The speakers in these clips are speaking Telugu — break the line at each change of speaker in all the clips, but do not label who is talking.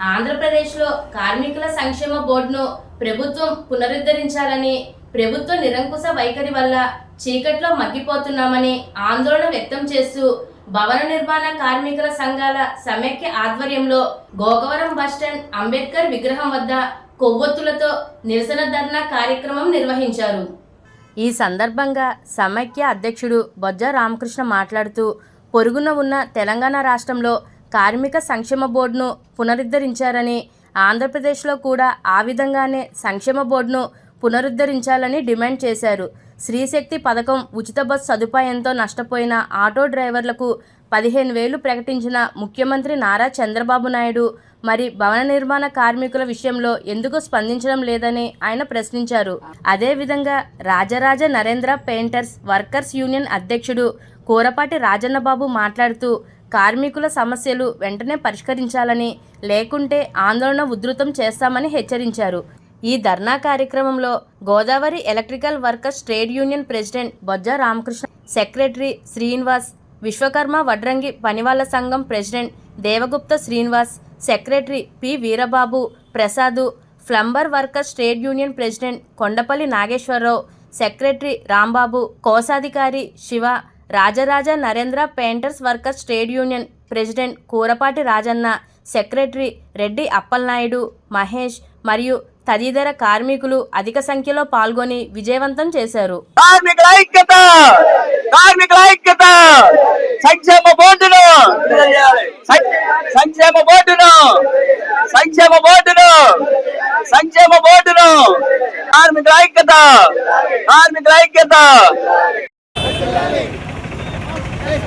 ఆంధ్రప్రదేశ్లో కార్మికుల సంక్షేమ బోర్డును ప్రభుత్వం పునరుద్ధరించాలని ప్రభుత్వ నిరంకుశ వైఖరి వల్ల చీకట్లో మగ్గిపోతున్నామని ఆందోళన వ్యక్తం చేస్తూ భవన నిర్మాణ కార్మికుల సంఘాల సమైక్య ఆధ్వర్యంలో గోగవరం బస్టాండ్ అంబేద్కర్ విగ్రహం వద్ద కొవ్వొత్తులతో నిరసన ధర్నా కార్యక్రమం నిర్వహించారు. ఈ సందర్భంగా సమైక్య అధ్యక్షుడు బొజ్జ రామకృష్ణ మాట్లాడుతూ పొరుగున ఉన్న తెలంగాణ రాష్ట్రంలో కార్మిక సంక్షేమ బోర్డును పునరుద్ధరించారని ఆంధ్రప్రదేశ్లో కూడా ఆ విధంగానే సంక్షేమ బోర్డును పునరుద్ధరించాలని డిమాండ్ చేశారు. స్త్రీశక్తి పథకం ఉచిత బస్ సదుపాయంతో నష్టపోయిన ఆటో డ్రైవర్లకు పదిహేను వేలు ప్రకటించిన ముఖ్యమంత్రి నారా చంద్రబాబు నాయుడు మరి భవన నిర్మాణ కార్మికుల విషయంలో ఎందుకు స్పందించడం లేదని ఆయన ప్రశ్నించారు. అదేవిధంగా Rajaraja Narendra painters workers union అధ్యక్షుడు కూరపాటి రాజన్నబాబు మాట్లాడుతూ కార్మికుల సమస్యలు వెంటనే పరిష్కరించాలని లేకుంటే ఆందోళన ఉధృతం చేస్తామని హెచ్చరించారు. ఈ ధర్నా కార్యక్రమంలో Godavari electrical workers trade union president Bojja Ramakrishna secretary Srinivas Vishwakarma వడ్రంగి పనివాళ్ళ సంఘం president Devagupta Srinivas secretary P Veerababu Prasad plumber workers trade union president Kondapalli Nageswararao secretary Rambabu కోశాధికారి Siva Rajaraja Narendra painters workers trade union president Kurapati Rajanna secretary Reddy Appalanaidu Mahesh మరియు తదితర కార్మికులు అధిక సంఖ్యలో పాల్గొని విజయవంతం చేశారు.
కార్మికుల ఐక్యత! కార్మికుల ఐక్యత! సంక్షేమ బోర్డును! సంక్షేమ బోర్డును! సంక్షేమ బోర్డును! సంక్షేమ బోర్డును! కార్మికుల ఐక్యత! కార్మికుల ఐక్యత!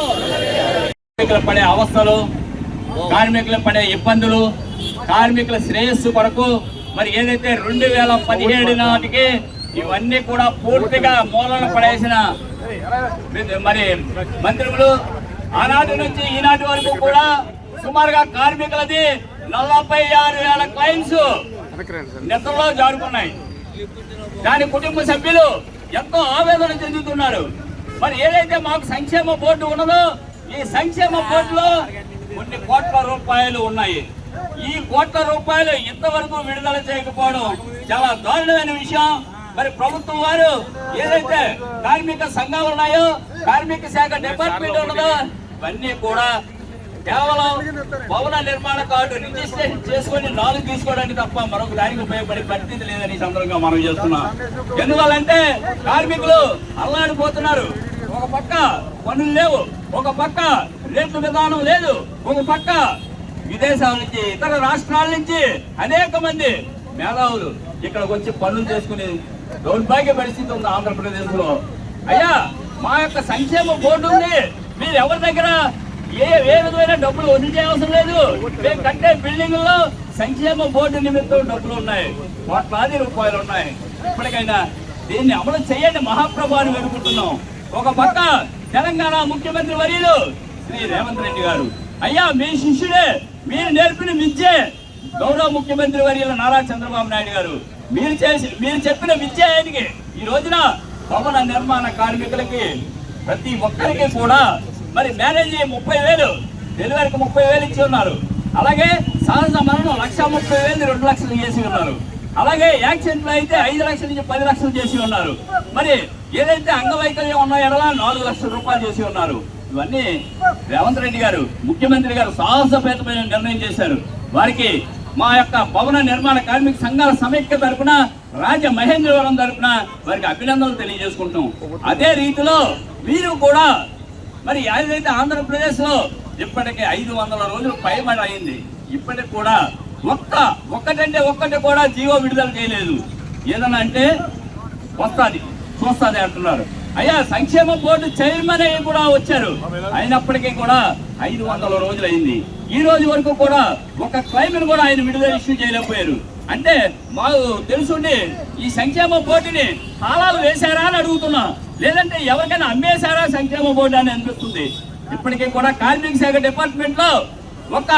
కార్మికులు పడే అవస్థలు కార్మికులు పడే ఇబ్బందులు కార్మికుల శ్రేయస్సు కొరకు మరి ఏదైతే రెండు వేల పదిహేడు నాటికి ఇవన్నీ కూడా పూర్తిగా మూలన పడేసిన మరి మంత్రులు ఆనాటి నుంచి ఈనాటి వరకు కూడా సుమారుగా కార్మికులది నలభై ఆరు వేల క్లైమ్స్ నిద్రలో జారుకున్నాయి. దాని కుటుంబ సభ్యులు ఎంతో ఆవేదన చెందుతున్నారు. మరి ఏదైతే మాకు సంక్షేమ బోర్డు ఉన్నదో ఈ సంక్షేమ బోర్డులో కొన్ని కోట్ల రూపాయలు ఉన్నాయి. ఈ కోట్ల రూపాయలు ఇంతవరకు విడుదల చేయకపోవడం చాలా దారుణమైన విషయం. మరి ప్రభుత్వం వారు ఏదైతే కార్మిక సంఘాలు ఉన్నాయో కార్మిక శాఖ డిపార్ట్మెంట్ ఉన్నదో ఇవన్నీ కూడా కేవలం భవన నిర్మాణ కార్డు రిజిస్ట్రేషన్ చేసుకొని నాలుగు తీసుకోవడానికి తప్ప మరొక దానికి ఉపయోగపడే పరిస్థితి లేదని ఈ సందర్భంగా మనం చేస్తున్నాం. ఎందువల్లంటే కార్మికులు అల్లాడిపోతున్నారు. పక్క పనులు లేవు. ఒక పక్క రేట్ల విధానం లేదు. ఒక పక్క విదేశాల నుంచి ఇతర రాష్ట్రాల నుంచి అనేక మంది మేధావులు ఇక్కడికి వచ్చి పనులు చేసుకుని దౌర్భాగ్య పరిస్థితి ఉంది ఆంధ్రప్రదేశ్లో అయ్యా మా యొక్క సంక్షేమ బోర్డు ఉంది. మీరు ఎవరి దగ్గర ఏ ఏ విధమైన డబ్బులు వదిలి చేయవసరం లేదు. మేము కట్టే బిల్డింగ్లో సంక్షేమ బోర్డు నిమిత్తం డబ్బులు ఉన్నాయి. కోట్లాది రూపాయలు ఉన్నాయి. ఇప్పటికైనా దీన్ని అమలు చేయండి మహాప్రభాని వేడుకుంటున్నాం. ఒక పక్క తెలంగాణ ముఖ్యమంత్రి వర్యులు శ్రీ రేవంత్ రెడ్డి గారు. అయ్యా మీ శిష్యుడే మీరు నేర్పిన విద్యే గౌరవ ముఖ్యమంత్రి వర్యుల నారా చంద్రబాబు నాయుడు గారు. మీరు చేసి మీరు చెప్పిన విద్య ఆయనకి ఈ రోజున భవన నిర్మాణ కార్మికులకి ప్రతి ఒక్కరికి కూడా మరి మేనేజీ ముప్పై వేలు డెలివరీకి ముప్పై వేలు ఇచ్చి ఉన్నారు. అలాగే సహజ మరణం లక్ష ముప్పై వేలు రెండు లక్షలు చేసి ఉన్నారు. అలాగే యాక్సిడెంట్లు అయితే ఐదు లక్షల నుంచి పది లక్షలు చేసి ఉన్నారు. మరి ఏదైతే అంగవైకల్యం ఉన్నాయో ఎడలా నాలుగు లక్షల రూపాయలు చేసి ఉన్నారు. ఇవన్నీ రేవంత్ రెడ్డి గారు ముఖ్యమంత్రి గారు సాహసపేతమైన నిర్ణయం చేశారు. వారికి మా యొక్క భవన నిర్మాణ కార్మిక సంఘాల సమైక్య తరఫున రాజ మహేంద్రవరం తరఫున వారికి అభినందనలు తెలియజేసుకుంటాం అదే రీతిలో మీరు కూడా మరి ఏదైతే ఆంధ్రప్రదేశ్లో ఇప్పటికే ఐదు వందల రోజులు పైబడి అయింది ఇప్పటికి కూడా ఒక్క ఒక్కటంటే ఒక్కటి కూడా జీవో విడుదల చేయలేదు. ఏదన్నా అంటే వస్తుంది చూస్తుంది అంటున్నారు. అయ్యా సంక్షేమ బోర్డు చైర్మన్ అయ్యి కూడా వచ్చారు. అయినప్పటికీ కూడా ఐదు వందల రోజులు అయింది ఈ రోజు వరకు కూడా ఒక క్లైమ్ను కూడా ఆయన విడుదల ఇష్యూ చేయలేకపోయారు. అంటే మాకు తెలుసుండి ఈ సంక్షేమ బోర్డుని తాళాలు వేశారా అని అడుగుతున్నా. లేదంటే ఎవరికైనా అమ్మేశారా సంక్షేమ బోర్డు అని అనిపిస్తుంది. ఇప్పటికీ కూడా కార్మిక శాఖ డిపార్ట్మెంట్లో ఒక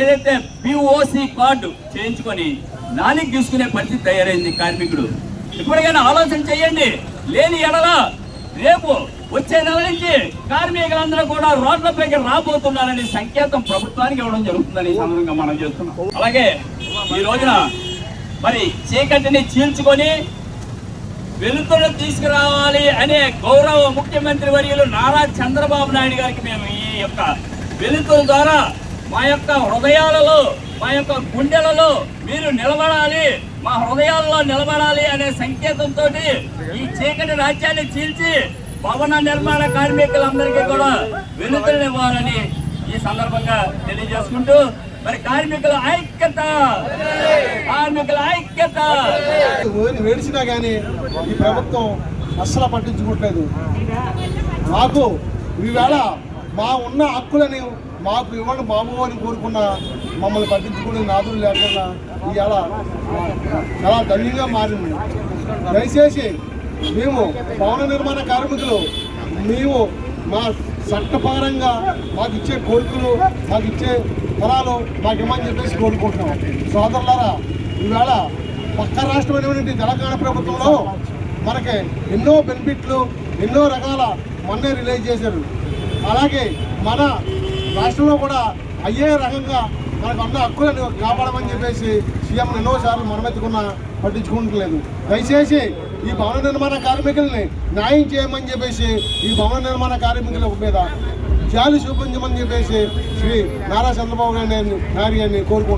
ఏదైతే పిఓసి కార్డు చేయించుకొని నాలికి తీసుకునే పరిస్థితి తయారైంది కార్మికుడు. ఇప్పటికైనా ఆలోచన చేయండి. లేని ఎడల రేపు వచ్చే నెల నుంచి కార్మికులందరూ కూడా రోడ్లపైకి రాబోతున్నారనే సంకేతం ప్రభుత్వానికి ఇవ్వడం జరుగుతుందని సందర్భంగా మనం చేస్తున్నాం. అలాగే ఈ రోజున మరి చీకటిని చీల్చుకొని వెలుతురు తీసుకురావాలి అనే గౌరవ ముఖ్యమంత్రి వర్యులు నారా చంద్రబాబు నాయుడు గారికి మేము ఈ యొక్క వెలుతురు ద్వారా మా యొక్క హృదయాలలో మా యొక్క గుండెలలో మీరు నిలబడాలి. మా హృదయాల్లో నిలబడాలి అనే సంకేతంతో ఈ చీకటి రాజ్యాన్ని చీల్చి భవన నిర్మాణ కార్మికులందరికీ కూడా వెలుతురునివ్వాలని ఈ సందర్భంగా తెలియజేసుకుంటూ మరి కార్మికుల ఐక్యత కార్మికుల ఐక్యత.
వేడిచినా కానీ ఈ ప్రభుత్వం అస్సలు పట్టించుకోవట్లేదు. నాకు ఈవేళ మా ఉన్న హక్కులని మాకు ఇవ్వండి బాబు అని కోరుకున్న మమ్మల్ని పట్టించుకునే నాదులు లేకుండా ఇవాళ చాలా ధన్యంగా మారింది. దయచేసి మేము భవన నిర్మాణ కార్మికులు మేము మా చట్టపరంగా మాకు ఇచ్చే కోరికలు మాకు ఇచ్చే ఫలాలు మాకు ఇమ్మని చెప్పేసి కోరుకుంటున్నాం. సోదరులారా ఈవేళ పక్క రాష్ట్రమైనటువంటి తెలంగాణ ప్రభుత్వంలో మనకి ఎన్నో బెనిఫిట్లు ఎన్నో రకాల మొన్నే రిలీజ్ చేశారు. అలాగే మన రాష్ట్రంలో కూడా అయ్యే రకంగా మనకు అన్న హక్కులను కాపాడమని చెప్పేసి సీఎం ఎన్నోసార్లు మనమెత్తుకున్నా పట్టించుకుంటలేదు. దయచేసి ఈ భవన నిర్మాణ కార్మికుల్ని న్యాయం చేయమని చెప్పేసి ఈ భవన నిర్మాణ కార్మికుల మీద జాలి చూపించమని చెప్పేసి శ్రీ నారా చంద్రబాబు నాయుడు గారిని కోరుకుంటున్నాను